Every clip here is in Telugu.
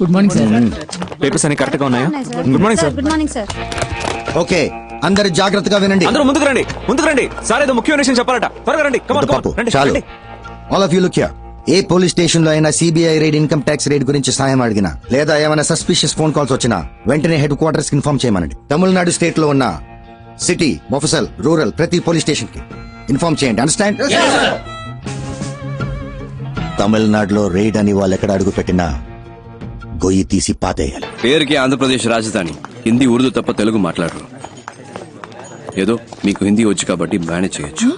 గుడ్ మార్నింగ్ సార్ పేపర్స్ అన్ని కరెక్ట్గా ఉన్నాయా? Good morning sir good morning sir okay అందరు జాగ్రత్తగా వినండి. అందరూ ముందుకు రండి ముందుకు రండి. సార్ ఏదో ముఖ్యమైన విషయం చెప్పాలట. త్వరగా రండి. కమాన్ కమాన్ రండి చాలు. ఆల్ ఆఫ్ యూ లుక్ ఏ పోలీస్ స్టేషన్లో అయినా CBI raid income tax raid గురించి సహాయం అడిగినా లేదా ఏమైనా సస్పిషియస్ ఫోన్ కాల్స్ వచ్చినా వెంటనే హెడ్ క్వార్టర్స్కి ఇన్ఫార్మ్ చేయమనండి. తమిళనాడు స్టేట్లో ఉన్న సిటీ మొఫసల్ రూరల్ ప్రతి పోలీస్ స్టేషన్కి ఇన్ఫార్మ్ చేయండి. అండర్స్టాండ్ తమిళనాడులో రైడ్ అని వాళ్ళు ఎక్కడ అడుగు పెట్టినా గొయ్యి తీసి పాతేయాలి. పేరుకి ఆంధ్రప్రదేశ్ రాజధాని. హిందీ ఉర్దూ తప్ప తెలుగు మాట్లాడరు. ఏదో మీకు హిందీ వచ్చు కాబట్టి మేనేజ్ చేయొచ్చు.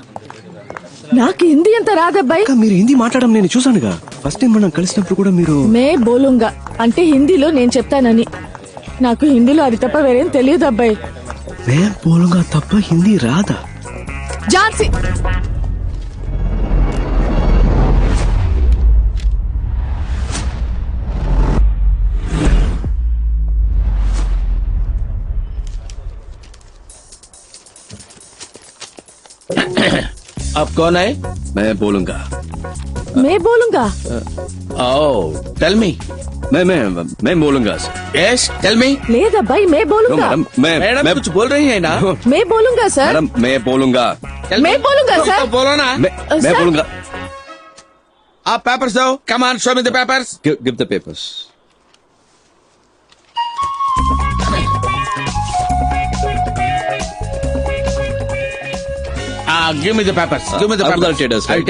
నాకు హిందీ అంత రాదబ్బాయి? మీరు హిందీ మాట్లాడడం నేను చూసానుగా ఫస్ట్ టైం మనం కలిసినప్పుడు కూడా మీరు మే బోలుంగా. అంటే హిందీలో నేను చెప్తానని. నాకు హిందీలో అది తప్ప వేరేం తెలియదు అబ్బాయి. మే పోలుగా తప్ప హిందీ రాదా? ఝాన్సీ आप कौन है? मैं बोलूँगा। मैं बोलूँगा। आओ टेल मी मैं मैं मैं बोलूँगा सर यस टेल मी भाई मैं बोलूँगा। मैं मैडम कुछ बोल रही है ना? मैं बोलूँगा सर मैडम मैं बोलूँगा। मैं बोलूँगा तो, सर तो बोलो ना। मैं बोलूँगा। आप पेपर्स दो। Come on show me the papers give the papers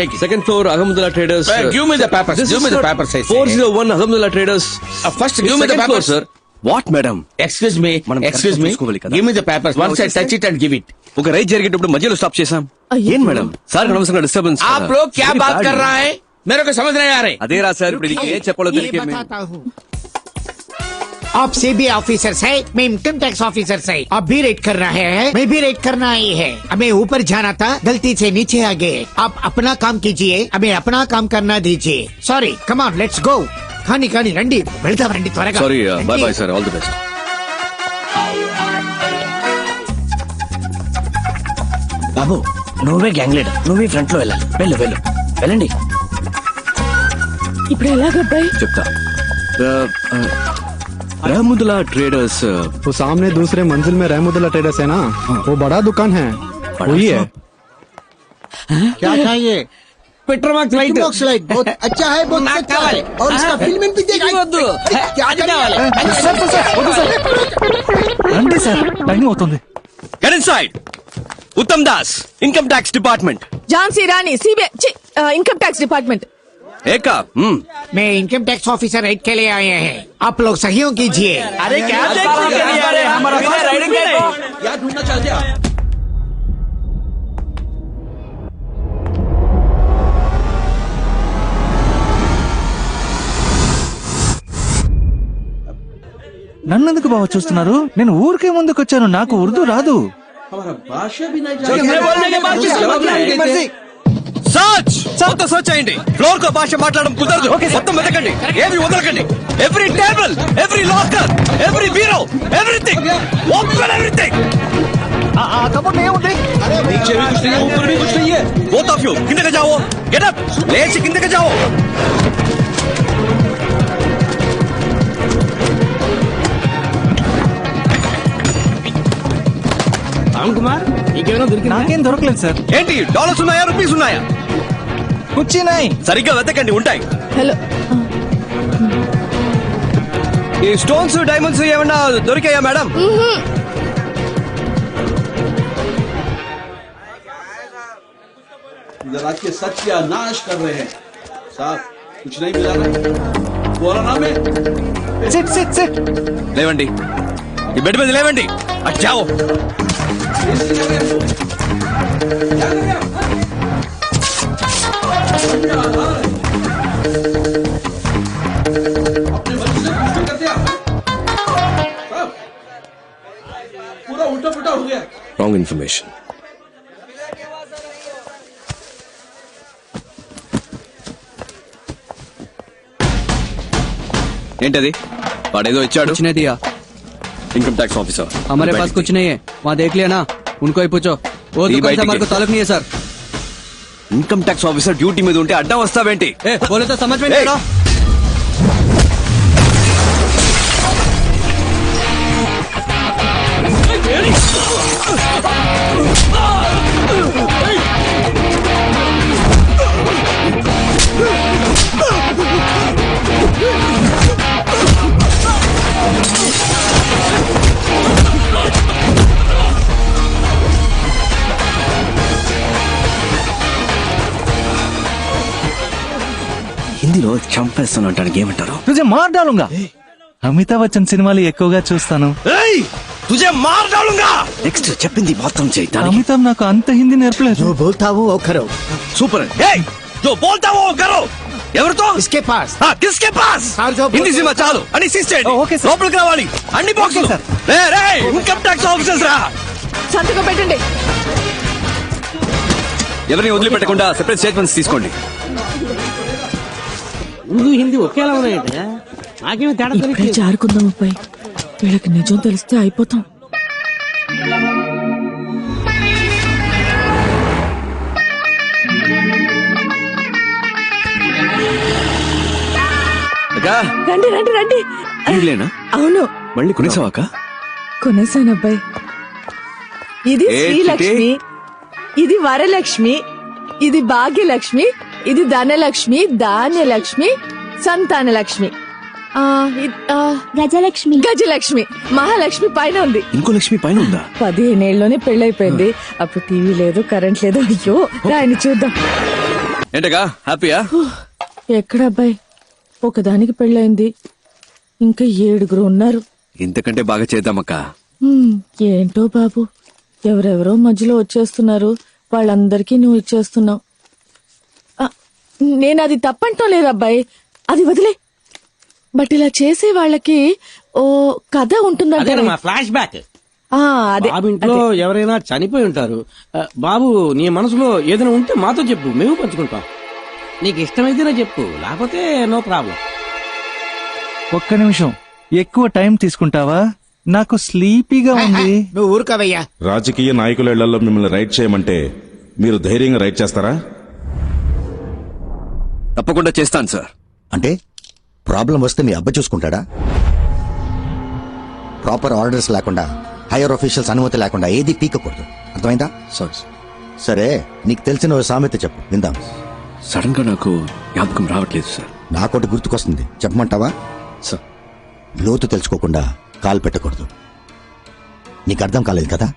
Ahmedullah Traders Uh, give me the papers. This Give is me the not papers, I say. 401 Ahmedullah Traders Uh, first It's give me the second floor, papers. sir what madam Excuse me. మనం Excuse correct గా me. చూసుకోవాలి కదా. Give me the papers. Once I touch it and give it. ఒక రైట్ జరిగేటప్పుడు మధ్యలో స్టాప్ చేశాం అయ్యో. ఏం మేడం సార్ అనవసరంగా డిస్టర్బెన్స్ आप लोग क्या बात कर रहा है मेरे को समझ नहीं आ रहे అదే రా సార్ ఇప్పుడు ఇది ఏం చెప్పాలో ये తెలియకే మేము- बताता हूँ आप सीबी ऑफिसर है मैं इनकम टैक्स ऑफिसर है आप भी रेड कर रहे हैं मैं भी रेड करना ही है हमें ऊपर जाना था गलती से नीचे आ गए आप अपना काम कीजिए हमें अपना काम करना दीजिए sorry come on let's go खानी खानी రండి వెళ్దాం రండి త్వరగా సారీ బాయ్ రండి. Bye sir all the best బాబు నువ్వే గ్యాంగ్ లీడర్ నువ్వే ఫ్రంట్ లో వెళ్ళాలి వెళ్ళు వెళ్ళు వెళ్ళండి ఇప్పుడు ఎలాగబ్బాయి చెప్తా రహముదులా ట్రేడర్స్ वो सामने दूसरे मंजिल में रहमुदुल्ला ट्रेडर्स है ना वो बड़ा दुकान है वही है क्या चाहिए पेट्रोमाक्स लाइट Box light, बहुत अच्छा है बहुत नाक अच्छा कावाले. है और इसका फिल्म भी देखा వద్దు. क्या అది करने కావాలి. वाले? రండి సార్ టైం అవుతుంది get inside Uttam Das income tax department Jhansi Rani CBI income tax department ఏకా hmm. मैं इनकम टैक्स ऑफिसर रेड के लिए आए हैं आप लोग सहयोग कीजिए अरे क्या देख रहे हैं यार हमारा राइडिंग क्या ढूंढना चाहते हैं आप? నన్ను ఎందుకు బావ చూస్తున్నారు నేను ఊరికే ముందుకు వచ్చాను నాకు ఉర్దూ రాదు मैं సర్చ్ మొత్తం సర్చ్ అయ్యండి ఫ్లోర్ కో భాష మాట్లాడడం కుదరదు మొత్తం వెతకండి ఏమి వదలకండి every table every locker every bureau everything open everything नीचे भी कुछ नहीं है ऊपर भी कुछ नहीं है बोथ ऑफ यू కిందకి जाओ गेट अप లేచి కిందకి जाओ రామ్ కుమార్ ఇంకేమైనా దొరికిందా నాకేం దొరకలేదు సార్ ఏంటి డాలర్స్ ఉన్నాయా రూపీస్ ఉన్నాయా कुर्ची नहीं सरिगा वैसे कंडी उठाएँ हेलो ये स्टोन्स और डायमंड्स ये वरना दूर क्या है मैडम जरा के सत्यानाश कर रहे हैं। साहब कुछ नहीं मिला ना। बोला ना मैं। Sit sit sit. लेवंडी ये बेड में ले वंडी अच्छा जाओ पूरा उल्टा पुल्टा हो गया రాంగ్ ఇన్ఫర్మేషన్ ఏంటది వాడేదో ఇచ్చాడు नहीं दिया ఇన్కమ్ ట్యాక్స్ ఆఫీసర్ हमारे पास कुछ नहीं है वहाँ देख लिया ना उनको ही पूछो वो ये दुकान बैठ से हमारे के। को ताल्लुक नहीं है sir income tax officer duty మీద ఉంటే అడ్డం వస్తావేంటి? ఏ, హిందీలో చంపేస్తాను అంటానికి ఏమంటారు తుజే మార్ డాలుంగా. అమితాబ్ బచ్చన్ సినిమాలు ఎక్కువగా చూస్తాను. తుజే మార్ డాలుంగా! నెక్స్ట్ చెప్పింది మొత్తం చేయి అమితాబ్ నాకు అంత హిందీ నేర్పలేదు. నువ్వు బోల్తావు ఒకరు. సూపర్. ఏయ్! జో బోల్తావు ఒకరు. ఎవరితో? ఇస్కే పాస్ కిస్కే పాస్ హిందీ సినిమా చాలు. అని సిస్టెంట్ లోపలికి రావాలి. అన్ని బాక్సులు రే రే ఇన్కమ్ ట్యాక్స్ ఆఫీసర్స్ రా. సంతకం పెట్టండి. ఎవరిని వదిలిపెట్టకుండా సెపరేట్ స్టేట్మెంట్స్ తీసుకోండి. ఉర్దూ హిందీ ఒకేలా ఉన్నాయంటే నాకేమీ తేడా ఇప్పుడే తెలియట్లేదు. జారుకుందాం అబ్బాయి. వీళ్ళకి నిజం తెలిస్తే అయిపోతాం. అక్కా. రండి రండి రండి. అవును. మళ్ళీ కొనేసావాక కొనేసాను అబ్బాయి. ఇది ఏ శ్రీలక్ష్మి. ఇది వరలక్ష్మి. ఇది భాగ్యలక్ష్మి. ఇది ధనలక్ష్మి ధాన్యలక్ష్మి సంతానలక్ష్మి. ఆ, ఇ- ఆ, గజలక్ష్మి. గజలక్ష్మి. మహాలక్ష్మి పైన ఉంది. ఇంకో లక్ష్మి పైన ఉందా? పదిహేనేళ్ళలోనే పెళ్ళైపోయింది. అప్పుడు టీవీ లేదు కరెంట్ లేదు. అయ్యో రాయని చూద్దాం. ఏంటగా హ్యాపీయా? ఎక్కడ అబ్బాయి ఒకదానికి పెళ్ళైంది. ఇంకా ఏడుగురు ఉన్నారు. ఇంతకంటే బాగా చేద్దామక్క. హ్మ్, ఏంటో బాబు. ఎవరెవరో మధ్యలో వచ్చేస్తున్నారు. వాళ్ళందరికీ నువ్వు ఇచ్చేస్తున్నావు. నేను అది తప్పంటం లేదు అబ్బాయి అది వదిలే. బట్ ఇలా చేసే వాళ్ళకి ఓ కథ ఉంటుందంటే అదేనమ్మా ఫ్లాష్ బ్యాక్ అదే. బాబు ఇంట్లో ఎవరైనా చనిపోయి ఉంటారు. ఆ, బాబు నీ మనసులో ఏదైనా ఉంటే మాతో చెప్పు మేము పంచుకుంటాం. నీకు ఇష్టమైతేనే చెప్పు లేకపోతే నో ప్రాబ్లం. ఒక్క నిమిషం ఎక్కువ టైం తీసుకుంటావా? నాకు స్లీపీగా ఉంది. నువ్వు ఊరుకోవయ్యా. రాజకీయ నాయకుల ఇళ్ళలో మిమ్మల్ని రైడ్ చేయమంటే మీరు ధైర్యంగా రైడ్ చేస్తారా? తప్పకుండా చేస్తాను సార్. అంటే ప్రాబ్లం వస్తే మీ అబ్బ చూసుకుంటాడా? ప్రాపర్ ఆర్డర్స్ లేకుండా హైయర్ ఆఫీషియల్స్ అనుమతి లేకుండా ఏది పీకకూడదు. అర్థమైందా? సారీ సరే నీకు తెలిసిన ఓ సామెత చెప్పు. విందాం. సడన్గా నాకు జ్ఞాపకం రావట్లేదు సార్. నాకోటి గుర్తుకొస్తుంది. చెప్పమంటావా? సార్ లోతు తెలుసుకోకుండా కాలు పెట్టకూడదు. నీకు అర్థం కాలేదు కదా?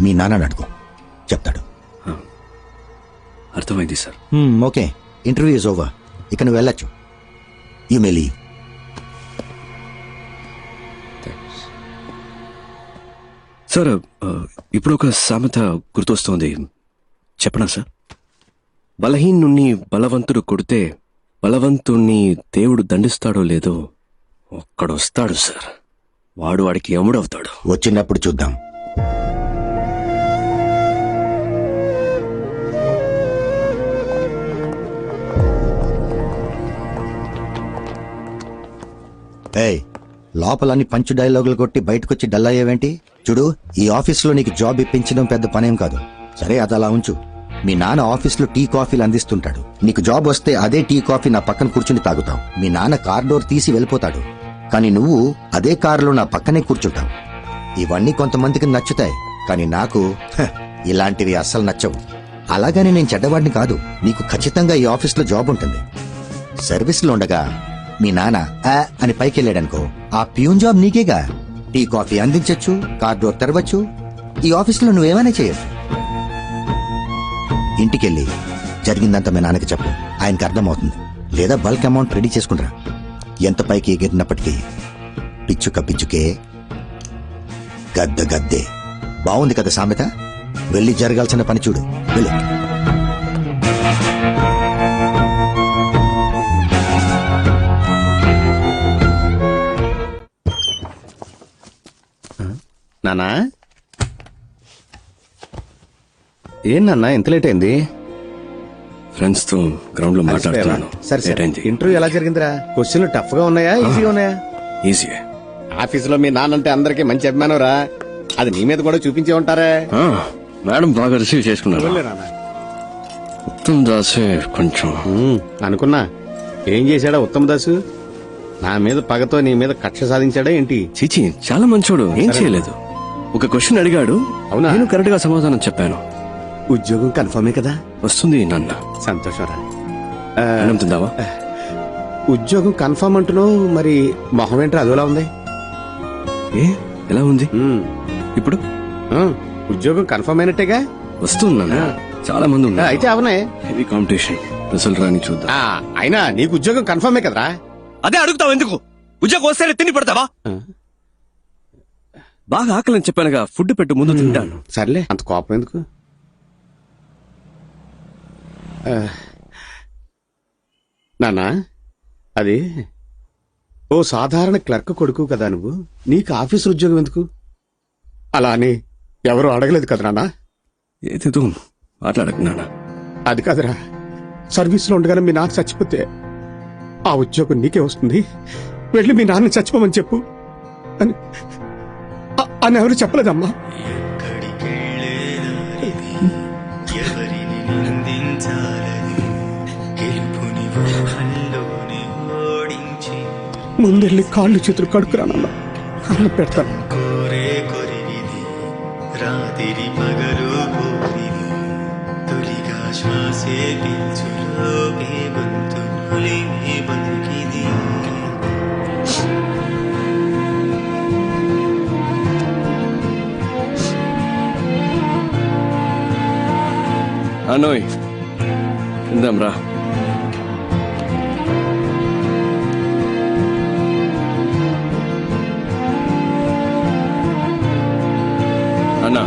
మీ నాన్న అడుగు. చెప్తాడు. అర్థమైంది సార్. హ్మ్, ఓకే. ఇంటర్వ్యూ ఇస్ ఓవర్ ఇక నువ్వు వెళ్ళొచ్చు యూ మే లీవ్ సార్ ఇప్పుడు ఒక సామెత గుర్తొస్తోంది. చెప్పనా సార్ బలహీనుణ్ణి బలవంతుడు కొడితే బలవంతుణ్ణి దేవుడు దండిస్తాడో లేదో ఒక్కడొస్తాడు సార్ వాడు వాడికి ఎముడవుతాడు వచ్చినప్పుడు చూద్దాం. ఏయ్ లోపలని పంచు డైలాగులు కొట్టి బయటకొచ్చి డల్ అయ్యేవేంటి చూడు ఈ ఆఫీస్లో నీకు జాబ్ ఇప్పించడం పెద్ద పనేం కాదు. సరే అది అలా ఉంచు. మీ నాన్న ఆఫీస్లో టీ కాఫీలు అందిస్తుంటాడు. నీకు జాబ్ వస్తే అదే టీ కాఫీ నా పక్కన కూర్చుని తాగుతావు మీ నాన్న కార్ డోర్ తీసి వెళ్ళిపోతాడు. కానీ నువ్వు అదే కారులో నా పక్కనే కూర్చుంటావు. ఇవన్నీ కొంతమందికి నచ్చుతాయి కానీ నాకు హ, ఇలాంటివి అస్సలు నచ్చవు. అలాగని నేను చెడ్డవాడిని కాదు. నీకు ఖచ్చితంగా ఈ ఆఫీస్లో జాబ్ ఉంటుంది. సర్వీస్లో ఉండగా మీ నాన్న ఆ అని పైకెళ్ళాడనుకో ఆ ప్యూన్ జాబ్ నీకేగా? టీ కాఫీ అందించొచ్చు కార్ డోర్ తెరవచ్చు. ఈ ఆఫీసులో నువ్వేమైనా చేయొచ్చు. ఇంటికెళ్ళి జరిగిందంతా మీ నాన్నకి చెప్పు. ఆయనకి అర్థమవుతుంది. లేదా బల్క్ అమౌంట్ రెడీ చేసుకుంటారా ఎంత పైకి ఎగిరినప్పటికీ పిచ్చుక పిచ్చుకే గద్ద గద్దే. బాగుంది కదా సామెత? వెళ్ళి జరగాల్సిన పని చూడు. వెళ్ళు. నానా? ఏం నాన్న ఎంత లేట్ అయింది? ఫ్రెండ్స్తో గ్రౌండ్లో మాట్లాడుతున్నాను. సరే అయింది. ఇంటర్వ్యూ ఎలా జరిగిందిరా? క్వశ్చన్లు టఫ్గా ఉన్నాయా ఈజీగా ఉన్నాయా? ఈజీ ఆఫీసులో మీ నాన్నంటే అందరికి మంచి అభిమానం రా అది నీ మీద కూడా చూపించే ఉంటారే. మేడం బాగా రిసీవ్ చేసుకున్నారు? ఉత్తమ్ దాసే కొంచెం. అనుకున్నా. ఏం చేశాడా ఉత్తమ దాసు? నా మీద పగతో నీ మీద కక్ష సాధించాడా ఏంటి? చీచి చాలా మంచోడు. ఏం చేయలేదు. ఒక క్వశ్చన్ అడిగాడు. అవునా? నేను కరెక్ట్గా సమాధానం చెప్పాను. ఉద్యోగం కన్ఫర్మే కదా? వస్తుంది నాన్న. సంతోషం రా అన్నం తిందావా? ఉద్యోగం కన్ఫర్మ్ అంటున్నావు మరి మొహం ఏంట్రా అదోలా ఉంది? ఏ? ఎలా ఉంది? ఇప్పుడు? ఉద్యోగం కన్ఫర్మ్ అయినట్టేగా? వస్తుంది చాలా మంది ఆ, ఉన్నారు అయితే అవనే. Heavy competition. రిజల్ట్ రాని చూద్దాం. ఆ, అయినా నీకు ఉద్యోగం కన్ఫర్మే కదరా? అదే అడుగుతావు ఎందుకు? ఉద్యోగం వస్తేనే తిని పెడతావా? బాగా ఆకలని చెప్పానుగా ఫుడ్ పెట్టు ముందు తింటాను. సర్లే అంత కోపం ఎందుకు? ఆ, నాన్నా అది ఓ సాధారణ క్లర్క్ కొడుకు కదా నువ్వు. నీకు ఆఫీసర్ ఉద్యోగం ఎందుకు? అలా అని ఎవరు అడగలేదు కదా నాన్న. ఏదేదో మాట్లాడకు నాన్న. అది కాదురా. సర్వీస్లో ఉండగానే మీ నాన్న చచ్చిపోతే ఆ ఉద్యోగం నీకే వస్తుంది. వెళ్ళి మీ నాన్న చచ్చిపోమని చెప్పు. అని అని ఎవరు చెప్పలేదమ్మా. ముందెళ్ళి కాళ్ళు చేతులు కడుక్కురానన్నా అన్న పెడతాను. రాత్రి పగలు తొలిగా శ్వాసే అనోయ్ ఇందాం రా అన్నా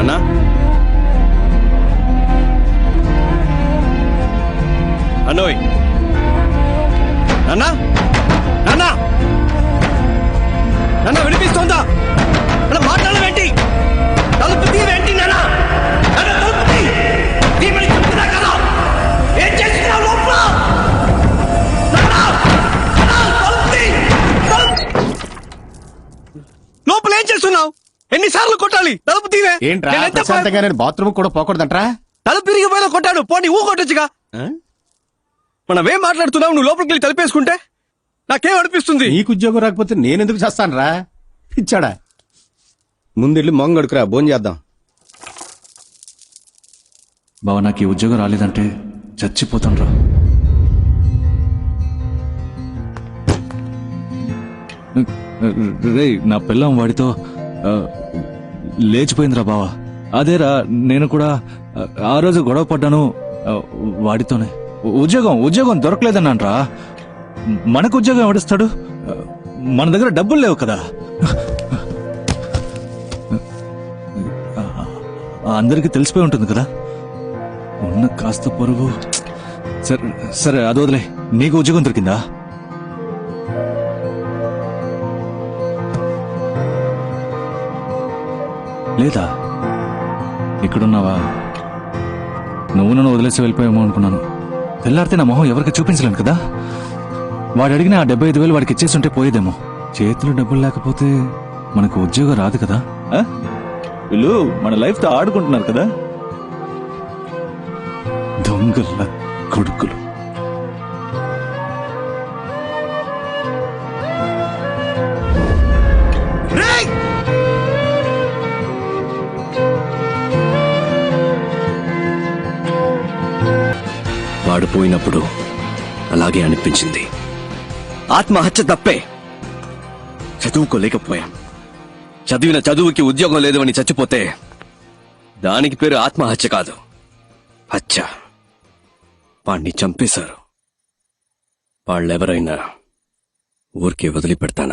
అన్నా అనోయ్ అన్నా అన్నా ఏంట్రా? నేను ఎంత ప్రశాంతంగా నేను బాత్రూమ్ కూడా పోకూడదంట్రా? తలుపు విరిగిపోయినా కొట్టాడు. పోనీ ఊ కొట్టొచ్చుగా. మనం ఏం మాట్లాడుతున్నావు? నువ్వు లోపలికి వెళ్ళి తలుపేసుకుంటే నాకేం అనిపిస్తుంది? నీకు ఉద్యోగం రాకపోతే నేనెందుకు చేస్తానురా? ఇచ్చాడా ముందెళ్ళి మొంగడుకురా భోజనం చేద్దాం. బావ నాకు ఈ ఉద్యోగం రాలేదంటే చచ్చిపోతాను రా రే నా పిల్లం వాడితో లేచిపోయిందిరా బావా. అదేరా నేను కూడా ఆ, రోజు గొడవ పడ్డాను వాడితోనే. ఉద్యోగం ఉద్యోగం దొరకలేదన్నాను రా మనకు ఉద్యోగం ఎవడిస్తాడు? మన దగ్గర డబ్బులు లేవు కదా. అందరికీ తెలిసిపోయి ఉంటుంది కదా. ఉన్న కాస్త పొరుగు. సరే సరే అది నీకు ఉద్యోగం దొరికిందా? లేదా? ఇక్కడున్నావా? నువ్వు నన్ను వదిలేసి వెళ్ళిపోయామో అనుకున్నాను. తెల్లారితే నా మొహం ఎవరికి చూపించలేను కదా? వాడు అడిగిన ఆ డెబ్బై ఐదు వేలు వాడికి ఇచ్చేసి ఉంటే పోయేదేమో. చేతిలో డబ్బులు లేకపోతే మనకు ఉద్యోగం రాదు కదా? వీళ్ళు మన లైఫ్తో ఆడుకుంటున్నారు కదా? దొంగల కొడుకులు. పోయినప్పుడు అలాగే అనిపించింది. ఆత్మహత్య తప్పే. చదువుకోలేకపోయాం. చదివిన చదువుకి ఉద్యోగం లేదు అని చచ్చిపోతే దానికి పేరు ఆత్మహత్య కాదు. హత్య. వాణ్ణి చంపేశారు. వాళ్ళెవరైనా ఊరికే వదిలిపెడతానా?